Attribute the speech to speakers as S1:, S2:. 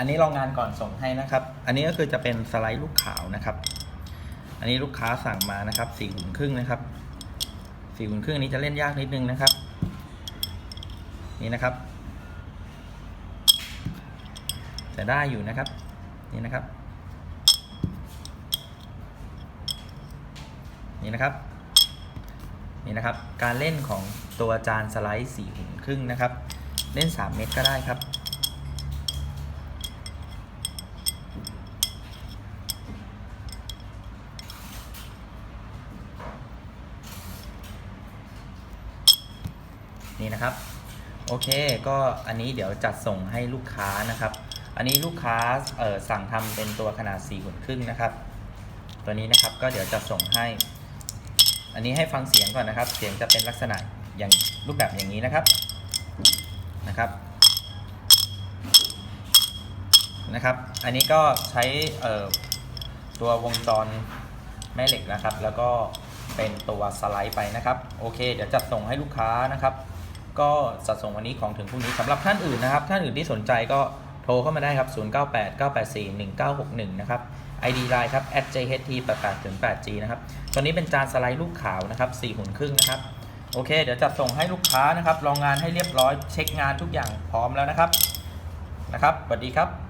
S1: อันนี้ลองงานก่อนส่งให้นะครับ อันนี้ก็คือจะเป็นสไลด์ลูกขาวนะครับ อันนี้ลูกค้าสั่งมานะครับสี่หุ่นครึ่งนะครับสี่หุ่นครึ่งอันนี้จะเล่นยากนิดนึงนะครับ นี่นะครับ จะได้อยู่นะครับ นี่นะครับ นี่นะครับ นี่นะครับ การเล่นของตัวจานสไลด์สี่หุ่นครึ่งนะครับ เล่น3เม็ดก็ได้ครับ นี่นะครับ โอเค ก็อันนี้เดี๋ยวจัดส่งให้ลูกค้านะครับ อันนี้ลูกค้าเอ่อสั่งทำเป็นตัวขนาด4หุ่นครึ่งนะครับ ตัวนี้นะครับก็เดี๋ยวจะส่งให้ อันนี้ให้ฟังเสียงก่อนนะครับ เสียงจะเป็นลักษณะอย่างรูปแบบอย่างนี้นะครับนะครับนะครับ อันนี้ก็ใช้ตัววงจรแม่เหล็กนะครับ แล้วก็เป็นตัวสไลด์ไปนะครับ โอเค เดี๋ยวจัดส่งให้ลูกค้านะครับ ก็จัดส่งวันนี้ของถึงพรุ่งนี้สำหรับท่านอื่นนะครับ ท่านอื่นที่สนใจก็โทรเข้ามาได้ครับ 098 984 1961 นะครับ ID Line ครับ @jht 88ถึง 8g นะครับ ตัวนี้เป็นจานสไลด์ลูกขาวนะครับ4หุ่นครึ่งนะครับ โอเค เดี๋ยวจัดส่งให้ลูกค้านะครับ ลองงานให้เรียบร้อย เช็คงานทุกอย่างพร้อมแล้วนะครับ นะครับ สวัสดีครับ